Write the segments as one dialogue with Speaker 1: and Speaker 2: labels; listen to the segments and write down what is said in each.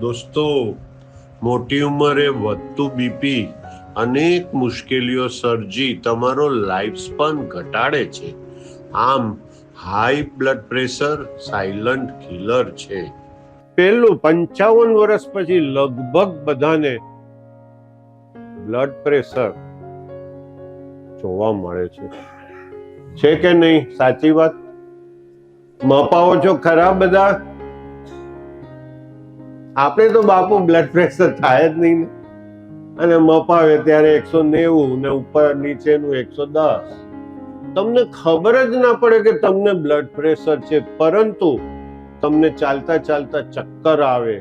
Speaker 1: દોસ્તો, મોટી ઉંમરે વધતું બીપી અનેક મુશ્કેલીઓ સર્જી તમારો લાઈફ સ્પાન ઘટાડે છે. આમ high blood pressure silent killer છે. પેલું પંચાવન વર્ષ પછી લગભગ બધાને બ્લડ પ્રેશર જોવા મળે છે. છે કે નહીં? સાચી વાત? મપાવો છો ખરા બધા? આપણે તો બાપુ બ્લડ પ્રેશર થાય જ નહીં અને મપાવે ત્યારે એકસો નેવું ને ઉપર નીચેનું એકસો દસ. તમને ખબર જ ના પડે કે તમને બ્લડ પ્રેશર છે, પરંતુ તમને ચાલતા ચાલતા ચક્કર આવે.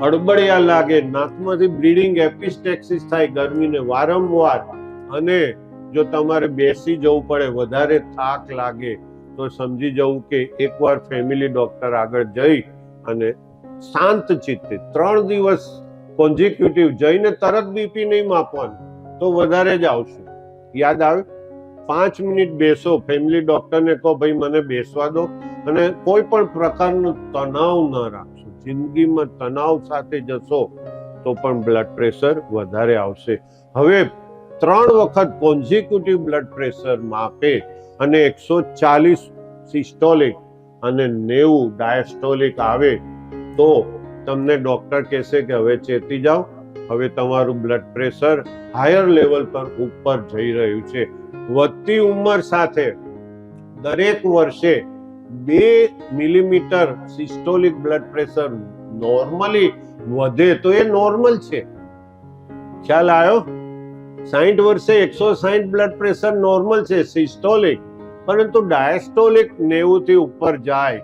Speaker 1: હડબડિયા લાગે, નાકમાંથી બ્લીડિંગ એપિસ્ટેક્સિસ થાય ગરમીને વારંવાર. અને જો તમારે બેસી જવું પડે, વધારે થાક લાગે, તો સમજી જવું કે એકવાર ફેમિલી ડોક્ટર આગળ જઈ અને શાંત ચિત્તે. ત્રણ દિવસ કોન્ઝિક્યુટિવ જઈને તરત બીપી નહીં માપવાનું, તો વધારે જ આવશે. યાદ આવે? પાંચ મિનિટ બેસો ફેમિલી ડોક્ટરને કહો, ભાઈ, મને બેસવા દો. અને કોઈ પણ પ્રકારનો તણાવ ન રાખશો. જિંદગીમાં તણાવ સાથે જશો, તો પણ બ્લડ પ્રેશર વધારે આવશે. હવે ત્રણ વખત કોન્ઝિક્યુટિવ બ્લડ પ્રેશર માપે અને એકસો ચાલીસ સિસ્ટોલિક અને નેવું ડાયસ્ટોલિક આવે તો તમને ડોક્ટર કહેશે કે હવે ચેતી જાઓ, હવે તમારું બ્લડ પ્રેશર હાયર લેવલ પર ઉપર જઈ રહ્યું છે. વધતી ઉંમર સાથે દરેક વર્ષે બે millimetre systolic blood pressure normally વધે તો એ નોર્મલ છે. ખ્યાલ આવ્યો? સાહીઠ વર્ષે એકસો સાહીઠ બ્લડ પ્રેશર નોર્મલ છે સિસ્ટોલિક પરંતુ ડાયસ્ટોલિક નેવું થી ઉપર જાય,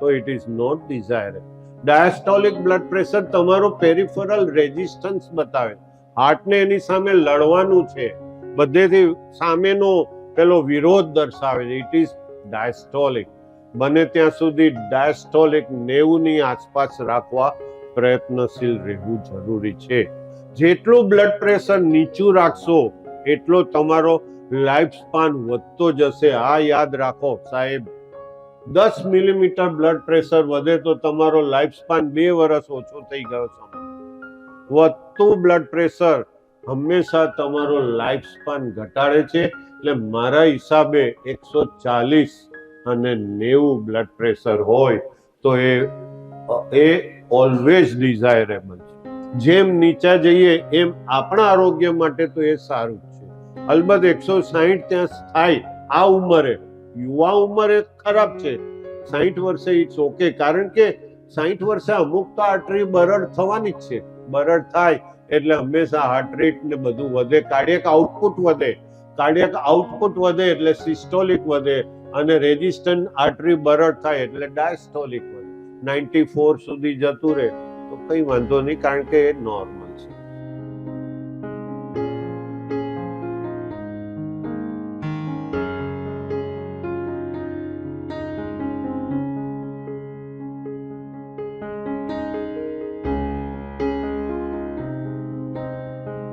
Speaker 1: તો it is not desire diastolic blood pressure તમારું પેરિફરલ રેઝિસ્ટન્સ બતાવે. હાર્ટને એની સામે લડવાનું છે. બધેથી સામેનો પેલો વિરોધ દર્શાવે છે. ઇટ ઇઝ ડાયસ્ટોલિક બને ત્યાં સુધી ડાયસ્ટોલિક નેવુંની આસપાસ રાખવા પ્રયત્નશીલ રહેવું જરૂરી છે. જેટલું બ્લડ પ્રેશર નીચું રાખશો, એટલો તમારો લાઈફ સ્પાન વધતો જશે. આ યાદ રાખો સાહેબ. દસ મિલીમીટર બ્લડ પ્રેશર વધે તો તમારો લાઈફ સ્પાન બે વર્ષ ઓછો થઈ ગયો છે. વધતું બ્લડ પ્રેશર હંમેશા તમારો લાઈફ સ્પાન ઘટાડે છે. એટલે મારા હિસાબે એકસો ચાલીસ અને નેવું બ્લડ પ્રેશર હોય તો એ એ ઓલવેઝ ડિઝાયરેબલ છે. જેમ નીચા જઈએ એમ આપણા આરોગ્ય માટે તો એ સારું છે. અલબત્ત એકસો સાહીઠ ત્યાં થાય આ ઉંમરે યુવા ઉંમરે ખરાબ છે. સાહીઠ વર્ષે ઇટ્સ ઓકે. કારણ કે સાહીઠ વર્ષે અમુક તો આર્ટરી બરડ થવાની જ છે. બરડ થાય એટલે હંમેશા હાર્ટ રેટ ને બધું વધે. કાર્ડિયક આઉટપુટ વધે. કાર્ડિયક આઉટપુટ વધે એટલે સિસ્ટોલિક વધે અને રેઝિસ્ટન્ટ આર્ટરી બરડ થાય એટલે ડાયસ્ટોલિક વધે. નાઇન્ટી ફોર સુધી જતું રહે. તો કંઈ વાંધો નહીં કારણ કે એ નોર્મલ